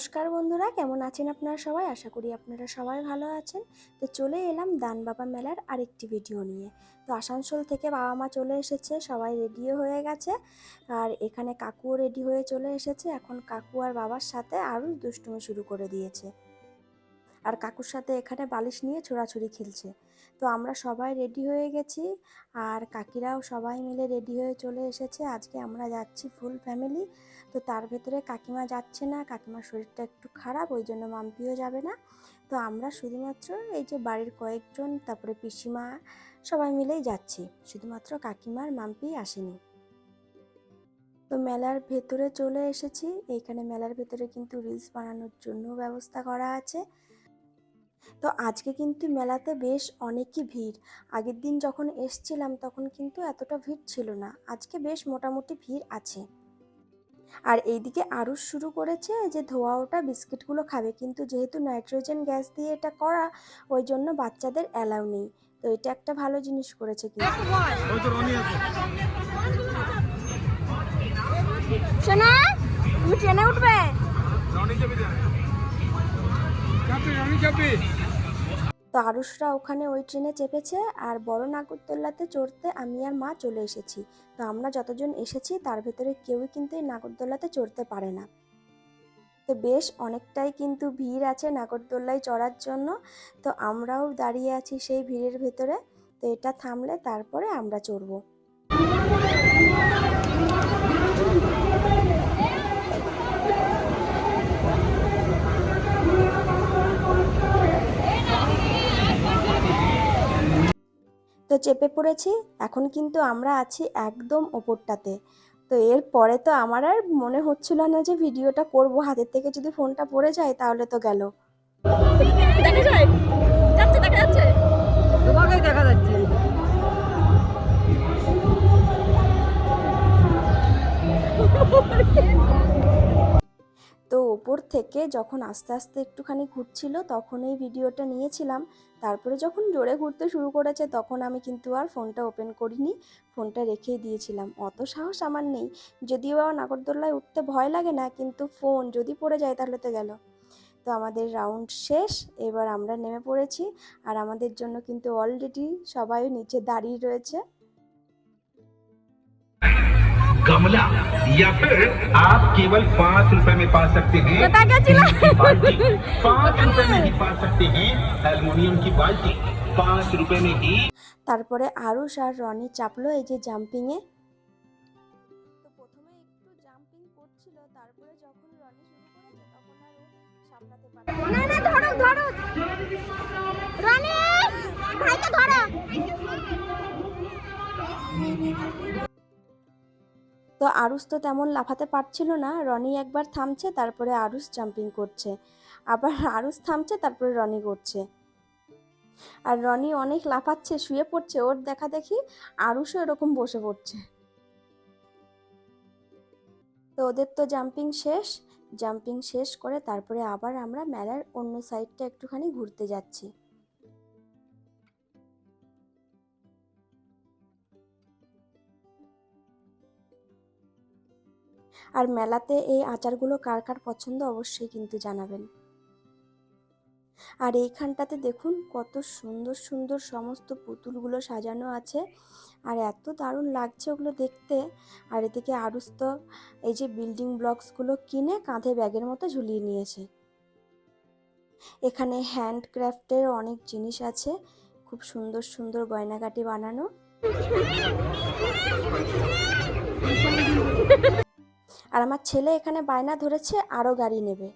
নমস্কার বন্ধুরা, কেমন আছেন আপনারা সবাই? আশা করি আপনারা সবাই ভালো আছেন। তো চলে এলাম দান বাবা মেলার আরেকটি ভিডিও নিয়ে। তো আসানসোল থেকে বাবা মা চলে এসেছে, সবাই রেডিও হয়ে গেছে। আর এখানে কাকুও রেডি হয়ে চলে এসেছে। এখন কাকু আর বাবার সাথে আরও দুষ্টুমি শুরু করে দিয়েছে। আর কাকুর সাথে এখানে বালিশ নিয়ে ছোড়াছুড়ি খেলছে। তো আমরা সবাই রেডি হয়ে গেছি আর কাকিরাও সবাই মিলে রেডি হয়ে চলে এসেছে। আজকে আমরা যাচ্ছি ফুল ফ্যামিলি তো তার ভেতরে কাকিমা যাচ্ছে না, কাকিমার শরীরটা একটু খারাপ, ওই জন্য মাম্পিও যাবে না। তো আমরা শুধুমাত্র এই যে বাড়ির কয়েকজন, তারপরে পিসিমা সবাই মিলেই যাচ্ছি। শুধুমাত্র কাকিমার, মাম্পি আসেনি। তো মেলার ভেতরে চলে এসেছি। এইখানে মেলার ভেতরে কিন্তু রিলস বানানোর জন্য ব্যবস্থা করা আছে। তো আজকে কিন্তু মেলাতে বেশ অনেকই ভিড়। আগের দিন যখন এসছিলাম তখন কিন্তু এতটা ভিড় ছিল না আজকে বেশ মোটামুটি ভিড় আছে। আর এইদিকে আরও শুরু করেছে যে ধোয়া ওটা বিস্কিটগুলো খাবে। কিন্তু যেহেতু নাইট্রোজেন গ্যাস দিয়ে এটা করা ওই জন্য বাচ্চাদের অ্যালাউ নেই। তো এটা একটা ভালো জিনিস করেছে কিন্তু। শোনা তুমি ট্রেনে উঠবে? চাপি রনি চাপি। তো আরুষরা ওখানে ওই ট্রেনে চেপেছে আর বড় নাগরদোল্লাতে চড়তে আমি আর মা চলে এসেছি। তো আমরা যতজন এসেছি, তার ভেতরে কেউই কিন্তু এই নাগরদোল্লাতে চড়তে পারে না। তো বেশ, অনেকটাই কিন্তু ভিড় আছে নাগরদোল্লায় চড়ার জন্য। তো আমরাও দাঁড়িয়ে আছি সেই ভিড়ের ভেতরে। তো এটা থামলে তারপরে আমরা চড়বো। চেপে পড়েছি এখন কিন্তু আমরা আছি একদম ওপরটাতে। তো এর পরে তো আমার আর মনে হচ্ছিল না যে ভিডিওটা করব হাতের থেকে যদি ফোনটা পড়ে যায় তাহলে তো গেল। দেখা যায়? দেখা যাচ্ছে? দেখা যাচ্ছে। তো ওপর থেকে যখন আস্তে আস্তে একটুখানি ঘুরছিল তখন এই ভিডিওটা নিয়েছিলাম। তারপরে যখন জোরে ঘুরতে শুরু করেছে তখন আমি কিন্তু আর ফোনটা ওপেন করিনি, ফোনটা রেখেই দিয়েছিলাম। অত সাহস আমার নেই, যদিও নাগরদোল্লায় উঠতে ভয় লাগে না, কিন্তু ফোন যদি পড়ে যায় তাহলে তো গেল। তো আমাদের রাউন্ড শেষ, এবার আমরা নেমে পড়েছি, আর আমাদের জন্য কিন্তু অলরেডি সবাই নিচে দাঁড়িয়ে রয়েছে। गमला या फिर आप केवल पाँच रुपए में पा सकते हैं কোথায় গেছিলা की बाल्टी पाँच रुपए में ही पा सकते हैं एल्युमिनियम की बाल्टी पाँच रुपए में ही তারপরে আরুষ আর রনি চাপলো এই যে জাম্পিংয়ে তো প্রথমে একটু জাম্পিং করছিল তারপরে যখন রনি শুরু করেছে তখন আর ও সামলাতে পারছে না না ধরো ধরো রানী ভাইকে ধরো তো আরুষ তো তেমন লাফাতে পারছিল না। রনি একবার থামছে, তারপরে আরুষ জাম্পিং করছে। আবার আরুষ থামছে, তারপরে রনি করছে। আর রনি অনেক লাফাচ্ছে, শুয়ে পড়ছে, ওর দেখা দেখি আরুষও এরকম বসে পড়ছে। তো ওদের তো জাম্পিং শেষ। জাম্পিং শেষ করে তারপরে আবার আমরা মেলার অন্য সাইডটা একটুখানি ঘুরতে যাচ্ছি। আর মেলাতে এই আচারগুলো কার কার পছন্দ অবশ্যই কিন্তু জানাবেন। আর এইখানটাতে দেখুন কত সুন্দর সুন্দর সমস্ত পুতুলগুলো সাজানো আছে। আর এত দারুণ লাগছে ওগুলো দেখতে। আর এদিকে আরুস তো এই যে বিল্ডিং ব্লকসগুলো কিনে কাঁধে ব্যাগের মতো ঝুলিয়ে নিয়েছে। এখানে হ্যান্ডক্রাফটের অনেক জিনিস আছে। খুব সুন্দর সুন্দর গয়নাগাটি বানানো। আর আমার ছেলে এখানে বায়না ধরেছে আরও গাড়ি নেবে।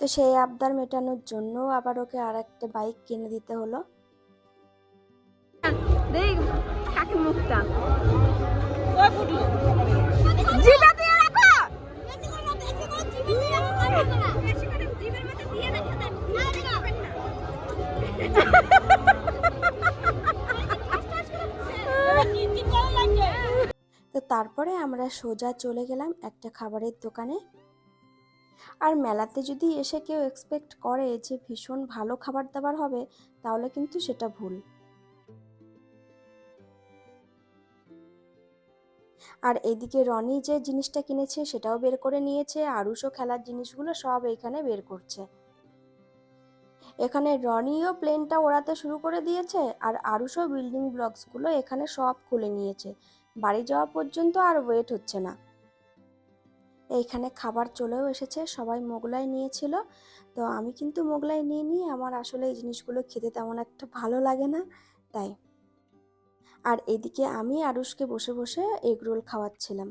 তো সেই আবদার মেটানোর জন্য আবার ওকে আর একটা বাইক কিনে দিতে হলো। মুখটা। তারপরে আমরা সোজা চলে গেলাম একটা খাবারের দোকানে। আর মেলাতে যদি এসে কেউ এক্সপেক্ট করে যে ভীষণ ভালো খাবার দাবার হবে, তাহলে কিন্তু সেটা ভুল। আর এইদিকে রনি যে জিনিসটা কিনেছে সেটাও বের করে নিয়েছে, আরুষও খেলার জিনিসগুলো সব এখানে বের করছে। এখানে রনিও প্লেনটা ওড়াতে শুরু করে দিয়েছে, আর আরুষও বিল্ডিং ব্লকসগুলো এখানে সব খুলে নিয়েছে। বাড়ি যাওয়া পর্যন্ত আর ওয়েট হচ্ছে না। এইখানে খাবার চলেও এসেছে, সবাই মোগলাই নিয়েছিল। তো আমি কিন্তু মোগলাই নিয়ে নিই, আমার আসলে এই জিনিসগুলো খেতে তেমন একটা ভালো লাগে না, তাই। আর এদিকে আমি আরুষকে বসে বসে এগরোল খাওয়াচ্ছিলাম।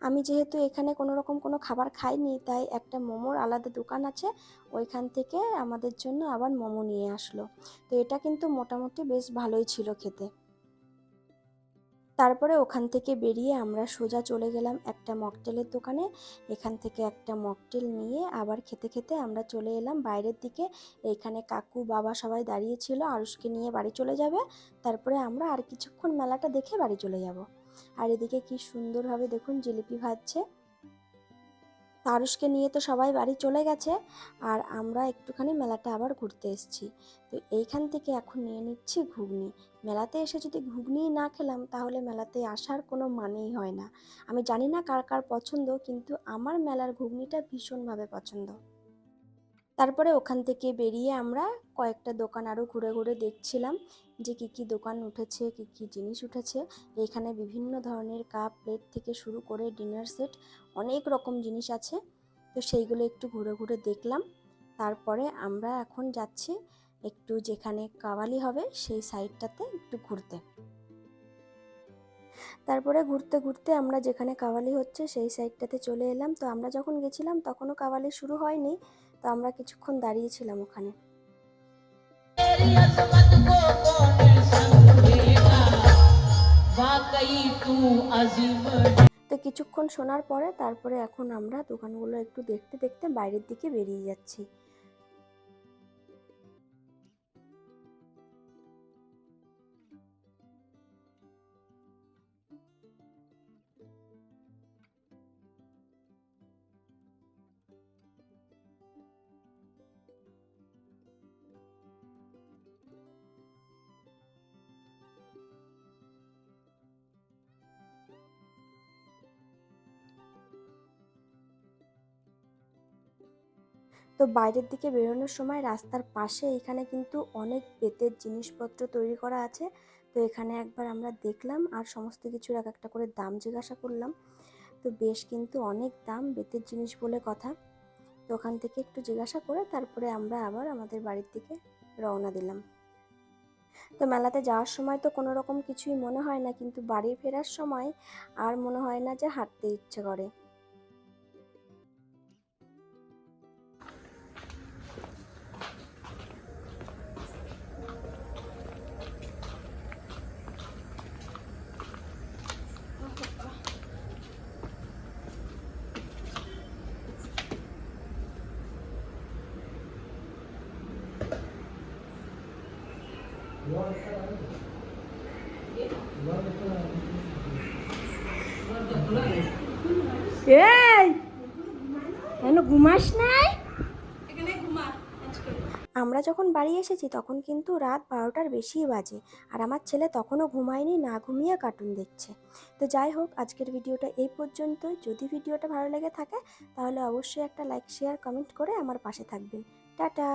আমি যেহেতু এখানে কোনো রকম কোনো খাবার খাইনি, তাই একটা মোমোর আলাদা দোকান আছে, ওইখান থেকে আমাদের জন্য আবার মোমো নিয়ে আসলো। তো এটা কিন্তু মোটামুটি বেশ ভালোই ছিল খেতে। তারপরে ওখান থেকে বেরিয়ে আমরা সোজা চলে গেলাম একটা মকটেলের দোকানে। এখান থেকে একটা মকটেল নিয়ে আবার খেতে খেতে আমরা চলে এলাম বাইরের দিকে। এইখানে কাকু, বাবা সবাই দাঁড়িয়েছিল আরুষকে নিয়ে বাড়ি চলে যাবে। তারপরে আমরা আর কিছুক্ষণ মেলাটা দেখে বাড়ি চলে যাব। আর এদিকে কি সুন্দরভাবে দেখুন জিলিপি ভাজছে। তা নিয়ে তো সবাই বাড়ি চলে গেছে, আর আমরা একটুখানি মেলাটা আবার ঘুরতে এসেছি। তো এইখান থেকে এখন নিয়ে নিচ্ছি ঘুগনি। মেলাতে এসে যদি ঘুগনি না খেলাম, তাহলে মেলাতে আসার কোনো মানেই হয় না। আমি জানি না কার কার পছন্দ, কিন্তু আমার মেলার ঘুগনিটা ভীষণভাবে পছন্দ। তারপরে ওখান থেকে বেরিয়ে আমরা কয়েকটা দোকান আরও ঘুরে ঘুরে দেখছিলাম যে কী কী দোকান উঠেছে, কী কী জিনিস উঠেছে। এখানে বিভিন্ন ধরনের কাপ, প্লেট থেকে শুরু করে ডিনার সেট অনেক রকম জিনিস আছে। তো সেইগুলো একটু ঘুরে ঘুরে দেখলাম। তারপরে আমরা এখন যাচ্ছি একটু যেখানে কাওয়ালি হবে সেই সাইডটাতে একটু ঘুরতে। তারপরে ঘুরতে ঘুরতে আমরা যেখানে কাওয়ালি হচ্ছে সেই সাইডটাতে চলে এলাম। তো আমরা যখন গেছিলাম তখনও কাওয়ালি শুরু হয়নি। তো আমরা কিছুক্ষণ দাঁড়িয়েছিলাম ওখানে। তো কিছুক্ষণ শোনার পরে তারপরে এখন আমরা দোকানগুলো একটু দেখতে দেখতে বাইরের দিকে বেরিয়ে যাচ্ছি। তো বাইরের দিকে বেরোনোর সময় রাস্তার পাশে এখানে কিন্তু অনেক বেতের জিনিসপত্র তৈরি করা আছে। তো এখানে একবার আমরা দেখলাম আর সমস্ত কিছুর এক একটা করে দাম জিজ্ঞাসা করলাম। তো বেশ কিন্তু অনেক দাম বেতের জিনিস বলে কথা। তো ওখান থেকে একটু জিজ্ঞাসা করে তারপরে আমরা আবার আমাদের বাড়ির দিকে রওনা দিলাম। তো মেলাতে যাওয়ার সময় তো কোনো রকম কিছুই মনে হয় না, কিন্তু বাড়ি ফেরার সময় আর মনে হয় না যে হাঁটতে ইচ্ছে করে। কেন ঘুমাস নাই? আমরা যখন বাড়ি এসেছি, তখন কিন্তু রাত বারোটার বেশিই বাজে, আর আমার ছেলে তখনও ঘুমায়নি, না ঘুমিয়ে কার্টুন দেখছে। তো যাই হোক, আজকের ভিডিওটা এই পর্যন্তই। যদি ভিডিওটা ভালো লেগে থাকে, তাহলে অবশ্যই একটা লাইক শেয়ার কমেন্ট করে আমার পাশে থাকবেন। টাটা!